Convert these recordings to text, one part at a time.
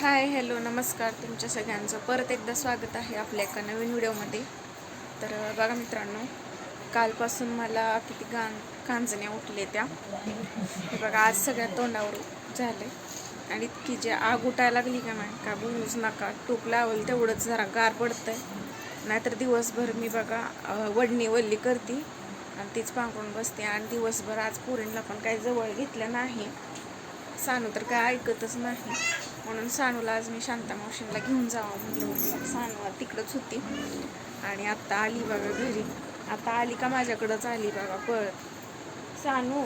Hi hello नमस्कार तुमच्या सगळ्यांचं. परत एकदा स्वागत आहे आपल्या एका नवीन व्हिडिओमध्ये. तर बघा मित्रांनो कालपासून मला किती गां कांजण्या उठले त्या. हे बघा आज सगळ्या तोंडावर झाले. आणि इतकी जे आग उठायला लागली का नाही का बुजूच नका. टोप लावलं तेवढंच जरा गार पडतंय. नाहीतर दिवसभर मी बघा वडणी वल्ली करते आणि तीच पांघरून बसते. आणि दिवसभर आज पुरीला पण काही जवळ घेतलं नाही. सांगू तर काय ऐकतच नाही. म्हणून सानूला आज मी शांता मावशींला घेऊन जावं म्हटलं होतं. सानू तिकडंच होती. आणि आत्ता आली बघा घरी. आता आली का माझ्याकडंच आली बघा पळत सानू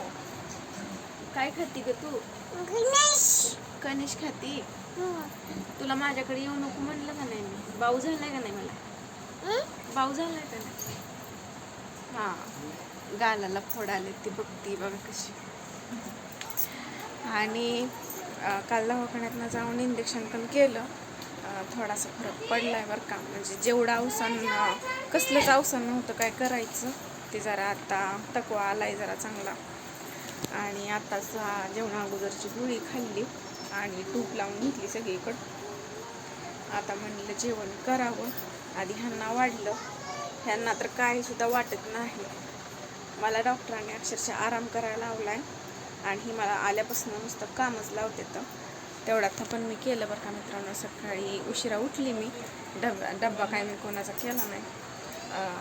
काय खाती ग तू? कनिश खाती? तुला माझ्याकडे येऊ नको म्हणलं का नाही? मी बाऊ झालाय का नाही मला? बाऊ झालाय का नाही? हा. गालाला फोड आले ती बघती बघा कशी. आणि काल दवाखान्यातनं जाऊन इंजेक्शन पण केलं. थोडासा फरक पडला आहे बरं का. म्हणजे जेवढं अवसान कसलंच अवसान नव्हतं काय करायचं ते जरा आता तकवा आला आहे जरा चांगला. आणि आताच जेवणा अगोदरची गोळी खाल्ली आणि तूप लावून घेतली सगळीकडं. आता म्हणलं जेवण करावं. आधी ह्यांना वाढलं. ह्यांना तर काहीसुद्धा वाटत नाही. मला डॉक्टरांनी अक्षरशः आराम करायला लावला आहे आणि ही मला आल्यापासून नुसतं कामच लावते तर तेवढ्यात पण मी केलं बरं का मित्रांनो. सकाळी उशिरा उठली मी. डबा डब्बा काय मी कोणाचा केला नाही.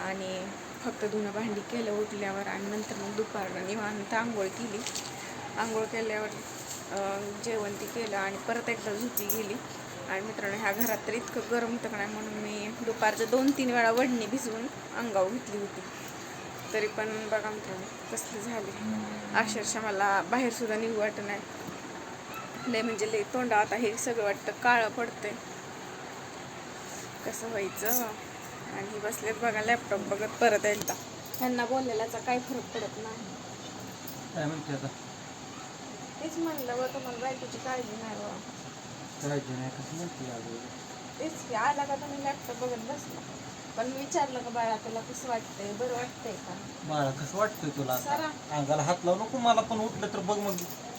आणि फक्त धुणं भांडी केलं उठल्यावर आणि नंतर मग दुपारनं निवांत आंघोळ केली. आंघोळ केल्यावर जेवण ती केलं आणि परत एकदा झोपी गेली. आणि मित्रांनो ह्या घरात तर इतकं गरम होतं का नाही म्हणून मी दुपारच्या दोन तीन वेळा वडणी भिजवून अंगावर घेतली होती. तरी पण बघा मित्रांनो कसली झाली. अक्षरशः मला बाहेर सुद्धा निघू वाटत नाही. लय म्हणजे लय तोंडा आता हे सगळं वाटतं काळं पडतंय. कसं व्हायचं? आणि बसलेत बघा लॅपटॉप बघत परत एकदा. ह्यांना बोललेल्याचा काही फरक पडत नाही. काय म्हणते आता? तेच म्हणलं व तुम्हाला बायकोची काळजी नाही बा करायची नाही कसं म्हणते तेच की आला का तुम्ही लॅपटॉप बघत बसला? पण मी विचारलं का बाळा तुला कसं वाटतंय? बरं वाटतंय का? बाळा कसं वाटतंय तुला आता? सरा. अंगाला हात लावू नको मला पण उठलं तर बघ मग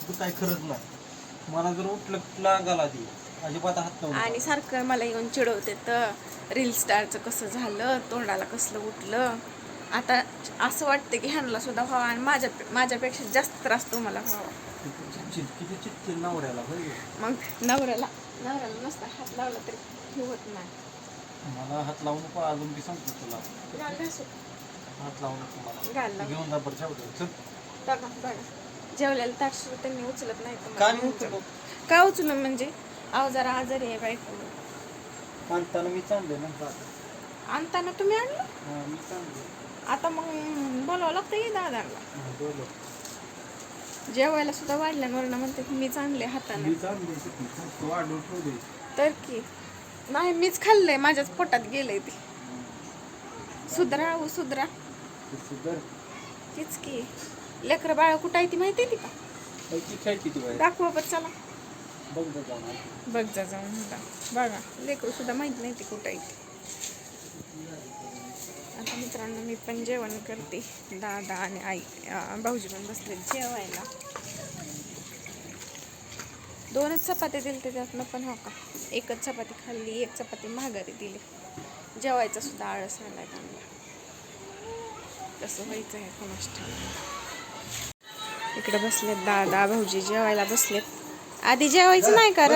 तू काय खरंच नाही. मला जर उठलं तुला अंगाला दे. अजिबात हात लावू आणि सारखं मला येऊन चिडवते तर रील स्टारचं कसं झालं तोंडाला कसलं उठलं? आता असं वाटतं की ह्यांना सुद्धा व्हावं आणि माझ्या माझ्यापेक्षा जास्त त्रास तुम्हाला व्हावा. किती चिडचिड किती चिडचिड नवऱ्याला होय? मग नवऱ्याला. नवऱ्याला नसता हात लावला तरी हे होत नाही. मला हात लावू नको अजून बी सांगतो तुला. हात लावू नको मला. घेऊन जा बरं ठेवतो चल. बघा बघा. जेवलेलं ताट सुद्धा त्यांनी उचलत नाही काय तुम्हाला. नाही उचलत? का उचलून म्हणजे? अहो जरा आजारी आहे बायको. आणताना मी चांगले आता आणताना तुम्ही आणलं? हा, मी चांगले. आता मग बोलावं लागतं की दादाला हा, बोलो. जेवायला सुद्धा वाढल्यावर म्हणते की मी चांगले हाताने. मी चांगले ठेवले तर की? नाही मीच खाल्लंय. माझ्याच पोटात गेलंय ते. सुधरा हो सुधरा. ते सुधर. तीच की. लेकर बाळ कुठं आहे ती माहिती आहे ती का? बाहेर दाखवा बरं चला. बघ जा जाऊन. आधी. बघ जा जाऊन म्हणता बघा. लेकरू सुद्धा माहीत नाही ती कुठं आहे ती. आता मित्रांनो मी पण जेवण करते. दादा आणि आई अं, भाऊजी पण बसले जेवायला. दोनच चपाती दिली ते त्यातनं पण हो का? एकच चपाती खाल्ली एक चपाती माघारी दिली. जेवायचा सुद्धा आळस आलाय चांगला कसं व्हायचं आहे ठाऊक. इकडे बसलेत दादा भाऊजी जेवायला बसलेत. आधी जेवायचं नाही का र.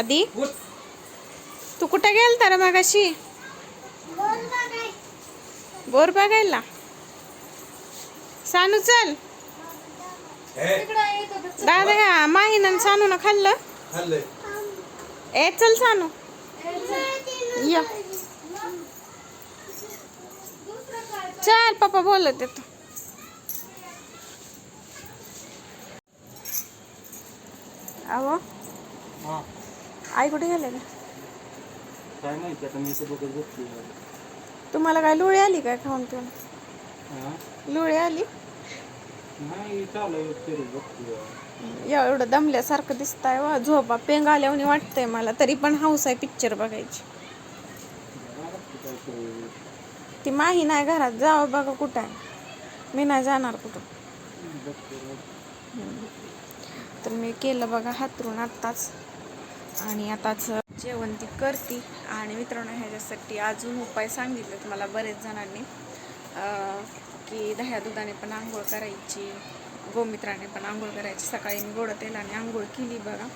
आधी. तू कुठे गेल तर मागाशी? बोर बघायला? सानू चल. दादा ह्या माहीनं सानू खाल्लं? खाल्लंय. ए चल सानू. ये. चल पप्पा बोलत येतो अहो. हा. आई कुठे गेले का काय माहिती आता मी इथे बघत बसली तुम्हाला काय लोळी आली काय खाऊन पिऊन? हा? लोळी आली? नाही चालू या एवढं दमल्यासारखं दिसतंय वा. झोपा पेंग आल्यावर वाटतंय मला. तरी पण हाऊस आहे पिक्चर बघायची. ती माही नाही घरात. जावं बघा कुठं आहे. मी नाही जाणार कुठं. तर मी केलं बघा हातरून आत्ताच. आणि आताच जेवण ती करते. आणि मित्रांनो ह्याच्यासाठी अजून उपाय सांगितलेत मला बरेच जणांनी. की दह्या दुधाने पण आंघोळ करायची गोमित्राने पण आंघोळ करायची. सकाळी मी गोड तेलाने आंघोळ केली बघा.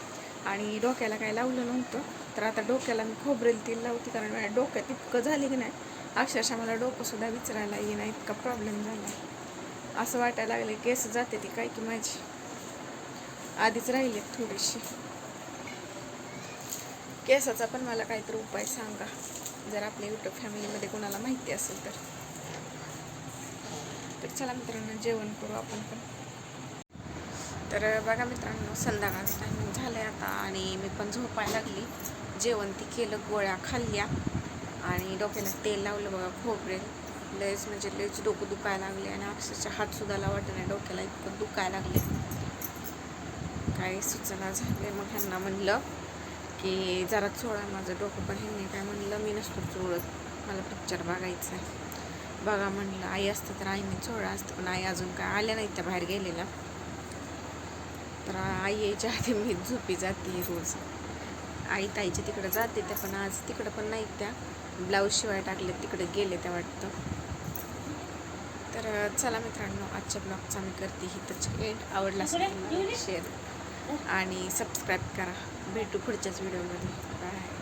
आणि डोक्याला काय लावलं नव्हतं तर आता डोक्याला मी खोबरेल तेल लावते कारण माझ्या डोक्यात इतकं झाली की नाही अक्षरशः मला डोकंसुद्धा विचारायला येईना इतका प्रॉब्लेम झाला. असं वाटायला लागलं केस जाते ती काय की माझी. आधीच राहिली थोडीशी. केसाचा पण मला काहीतरी उपाय सांगा जर आपल्या युट्यूब फॅमिलीमध्ये कोणाला माहिती असेल तर. चला मित्रांनो जेवण करू आपण पण. तर बघा मित्रांनो संध्याकाळचं टायमिंग झालं आहे आता आणि मी पण झोपायला लागली. जेवण ती केलं गोळ्या खाल्ल्या आणि डोक्याला तेल लावलं बघा खोबरे लयच म्हणजे लयच डोकं दुखायला लागले आणि अक्षरशः हातसुद्धा वाटत नाही डोक्याला इतकं दुखायला लागले काही सूचना झाले मग ह्यांना म्हणलं की जरा चोळा माझं डोकं पण ह्यांनी काय म्हणलं मी नसतो चोळत. मला पिक्चर बघायचा आहे. बघा म्हणलं आई असतं तर आईने चोळा असतं पण आई अजून काय आल्या नाहीत त्या बाहेर गेलेल्या. तर आई यायच्या आधी मी झोपी जाते रोज. आई ताईच्या तिकडं जाते त्या पण आज तिकडं पण नाहीत त्या. ब्लाऊज शिवाय टाकले तिकडे गेले त्या वाटतं. तर चला मित्रांनो आजच्या ब्लॉगचा मी करते ही तर एंड. आवडला शेअर आणि सबस्क्राईब करा. भेटू पुढच्याच व्हिडिओमध्ये बाय